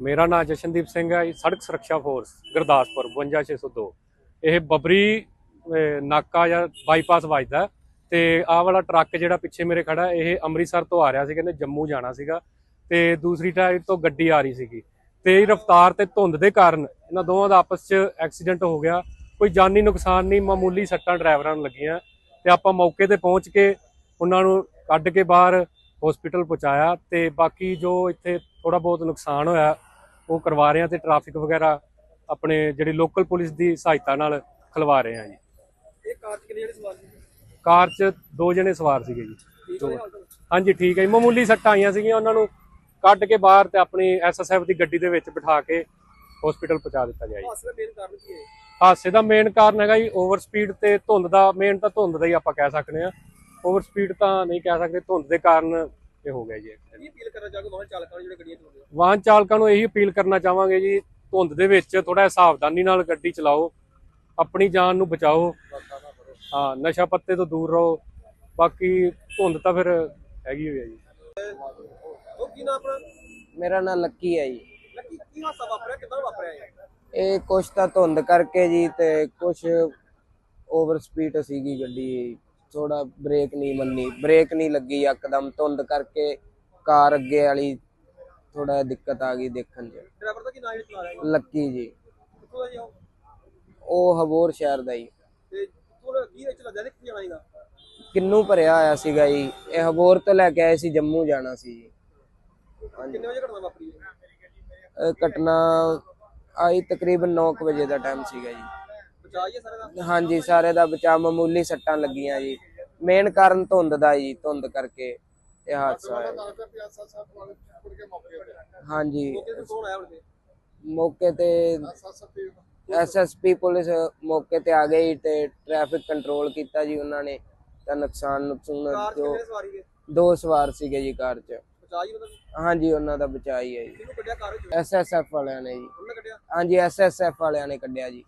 ਮੇਰਾ ਨਾਮ ਜਸ਼ਨਦੀਪ ਸਿੰਘ ਹੈ ਜੀ, ਸੜਕ ਸੁਰੱਖਿਆ ਫੋਰਸ, ਗੁਰਦਾਸਪੁਰ 52602 ਇਹ ਬਬਰੀ ਨਾਕਾ ਜਾਂ ਬਾਈਪਾਸ ਵੱਜਦਾ ਤੇ ਆਹ ਵਾਲਾ ਟਰੱਕ ਜਿਹੜਾ ਪਿੱਛੇ ਮੇਰੇ ਖੜਾ ਇਹ ਅੰਮ੍ਰਿਤਸਰ ਤੋਂ ਆ ਰਿਹਾ ਸੀ ਕਹਿੰਦੇ ਜੰਮੂ ਜਾਣਾ ਸੀਗਾ ਤੇ ਦੂਸਰੀ ਸਾਈਡ ਤੋਂ ਗੱਡੀ ਆ ਰਹੀ ਸੀਗੀ। ਤੇਜ਼ ਰਫ਼ਤਾਰ ਤੇ ਧੁੰਦ ਦੇ ਕਾਰਨ ਇਹਨਾਂ ਦੋਵਾਂ ਦਾ ਆਪਸ 'ਚ ਐਕਸੀਡੈਂਟ ਹੋ ਗਿਆ। ਕੋਈ ਜਾਨੀ ਨੁਕਸਾਨ ਨਹੀਂ, ਮਾਮੂਲੀ ਸੱਟਾਂ ਡਰਾਈਵਰਾਂ ਨੂੰ ਲੱਗੀਆਂ ਤੇ ਆਪਾਂ ਮੌਕੇ ਤੇ ਪਹੁੰਚ ਕੇ ਉਹਨਾਂ ਨੂੰ ਕੱਢ ਕੇ ਬਾਹਰ ਹਸਪੀਟਲ ਪਹੁੰਚਾਇਆ ਤੇ ਬਾਕੀ ਜੋ ਇੱਥੇ ਥੋੜਾ ਬਹੁਤ ਨੁਕਸਾਨ ਹੋਇਆ ਉਹ ਕਰਵਾ ਰਹੇ ਆ ਤੇ ਟ੍ਰੈਫਿਕ ਵਗੈਰਾ ਆਪਣੇ ਜਿਹੜੀ ਲੋਕਲ ਪੁਲਿਸ ਦੀ ਸਹਾਇਤਾ ਨਾਲ ਖਲਵਾ ਰਹੇ ਆ ਜੀ। ਇਹ ਕਾਰ ਚ ਕਿੰਨੇ ਜਿਹੜੇ ਸਵਾਰ ਸੀ ਕਾਰ 'ਚ ਦੋ ਜਣੇ ਸਵਾਰ ਸੀਗੇ ਜੀ? ਹਾਂਜੀ ਠੀਕ ਹੈ ਜੀ। ਮਾਮੂਲੀ ਸੱਟਾਂ ਆਈਆਂ ਸੀਗੀਆਂ ਉਹਨਾਂ ਨੂੰ ਕੱਢ ਕੇ ਬਾਹਰ ਤੇ ਆਪਣੀ ਐਸਐਸਐਫ ਦੀ ਗੱਡੀ ਦੇ ਵਿੱਚ ਬਿਠਾ ਕੇ ਹਸਪੀਟਲ ਪਹੁੰਚਾ ਦਿੱਤਾ ਗਿਆ ਜੀ। ਹਾਦਸੇ ਦਾ ਮੇਨ ਕਾਰਨ ਹੈਗਾ ਜੀ ਓਵਰ ਸਪੀਡ ਤੇ ਧੁੰਦ ਦਾ ਮੇਨ ਤਾਂ ਧੁੰਦ ਦਾ ਹੀ ਆਪਾਂ ਕਹਿ ਸਕਦੇ ਆ ਓਵਰ ਸਪੀਡ ਤਾਂ ਨਹੀਂ ਕਹਿ ਸਕਦੇ ਧੁੰਦ ਦੇ ਕਾਰਨ ਇਹ ਹੋ ਗਿਆ ਜੀ। ਕੀ ਅਪੀਲ ਕਰਨਾ ਚਾਹੋਗੇ? ਵਾਹਨ ਚਾਲਕਾਂ ਨੂੰ ਜਿਹੜੇ ਗੱਡੀਆਂ ਚਲਾਉਂਦੇ ਆ ਵਾਹਨ ਚਾਲਕਾਂ ਨੂੰ ਇਹੀ ਅਪੀਲ ਕਰਨਾ ਚਾਹਾਂਗੇ ਜੀ ਧੁੰਦ ਦੇ ਵਿੱਚ ਥੋੜਾ ਸਾਵਧਾਨੀ ਨਾਲ ਗੱਡੀ ਚਲਾਓ ਆਪਣੀ ਜਾਨ ਨੂੰ ਬਚਾਓ। ਹਾਂ ਨਸ਼ਾ ਪੱਤੇ ਤੋਂ ਦੂਰ ਰਹੋ। ਬਾਕੀ ਧੁੰਦ ਤਾਂ ਫਿਰ ਹੈਗੀ ਹੋਈ ਹੈ ਜੀ। ਉਹ ਕੀ ਨਾਮ ਆਪਣਾ? ਮੇਰਾ ਨਾਮ ਲੱਕੀ ਹੈ ਜੀ। ਲੱਕੀ ਕੀ ਹਾਦਸਾ ਵਾਪਰਿਆ? ਕਿੱਦਾਂ ਵਾਪਰਿਆ ਇਹ? ਇਹ ਕੁਛ ਤਾਂ ਧੁੰਦ ਕਰਕੇ ਜੀ ਤੇ ਕੁਛ ਓਵਰ ਸਪੀਡ ਸੀਗੀ ਗੱਡੀ ਥੋੜਾ ਬ੍ਰੇਕ ਨਹੀਂ ਮੰਨੀ। ਬ੍ਰੇਕ ਨਹੀਂ ਲੱਗੀ ਇੱਕਦਮ ਧੁੰਦ ਕਰਕੇ ਕਾਰ ਅੱਗੇ ਵਾਲੀ ਥੋੜਾ ਦਿੱਕਤ ਆ ਗਈ ਦੇਖਣ 'ਚ। ਡਰਾਈਵਰ ਦਾ ਕੀ ਨਾਮ ਜਿਹੜਾ ਚਲਾ ਰਿਹਾ ਹੈ ਲੱਕੀ ਜੀ। ਕਿੱਥੋਂ ਦਾ ਜੀ ਉਹ? ਉਹ ਹਬੋਰ ਸ਼ਹਿਰ ਦਾ ਤੇ ਕੀ ਵਿੱਚ ਜਾਣਾ ਹੈਗਾ ਕਿੰਨੂ ਭਰਿਆ ਹੋਇਆ ਸੀਗਾ ਜੀ। ਇਹ ਹਬੋਰ ਤੋਂ ਲੈ ਕੇ ਆਏ ਸੀ ਜੰਮੂ ਜਾਣਾ ਸੀ ਜੀ। ਕਿੰਨੇ ਵਜੇ ਘਟਨਾ ਵਾਪਰੀ ਹੈ? ਇਹ ਘਟਨਾ ਆਈ ਤਕਰੀਬਨ 9 ਵਜੇ ਦਾ ਟਾਈਮ ਸੀਗਾ ਜੀ। ਬਚਾਈਏ ਸਾਰੇ ਦਾ? ਹਾਂਜੀ ਸਾਰੇ ਦਾ ਬਚਾਅ ਮਾਮੂਲੀ ਸੱਟਾਂ ਲੱਗੀਆਂ ਜੀ। ਮੇਨ ਕਾਰਨ ਧੁੰਦ ਦਾ ਜੀ ਧੁੰਦ ਕਰਕੇ ਇਹ ਹਾਦਸਾ ਹੋਇਆ ਹਾਂਜੀ। ਮੌਕੇ ਤੇ ਫੋਨ ਆਇਆ ਉਹਦੇ ਮੌਕੇ ਤੇ ਐਸਐਸਪੀ ਪੁਲਿਸ ਮੌਕੇ ਤੇ ਆ ਗਈ ਤੇ ਟ੍ਰੈਫਿਕ ਕੰਟਰੋਲ ਕੀਤਾ ਜੀ ਉਹਨਾਂ ਨੇ। ਤਾਂ ਨੁਕਸਾਨ ਨੁਕਸਾਨ ਕਾਰ ਚ ਜੋ ਕਿੰਨੇ ਸਵਾਰੀ ਹੈ ਦੋ ਸਵਾਰ ਸੀਗੇ ਜੀ ਕਾਰ 'ਚ। ਬਚਾਈ ਹਾਂਜੀ ਉਹਨਾਂ ਦਾ ਬਚਾਅ ਹੀ ਜੀ। ਕਿਹਨੂੰ ਕੱਢਿਆ ਕਾਰ ਐਸਐਸਐਫ ਵਾਲਿਆਂ ਨੇ ਜੀ। ਉਹਨੇ ਕੱਢਿਆ? ਹਾਂਜੀ ਐਸਐਸਐਫ ਵਾਲਿਆਂ ਨੇ ਕੱਢਿਆ ਜੀ।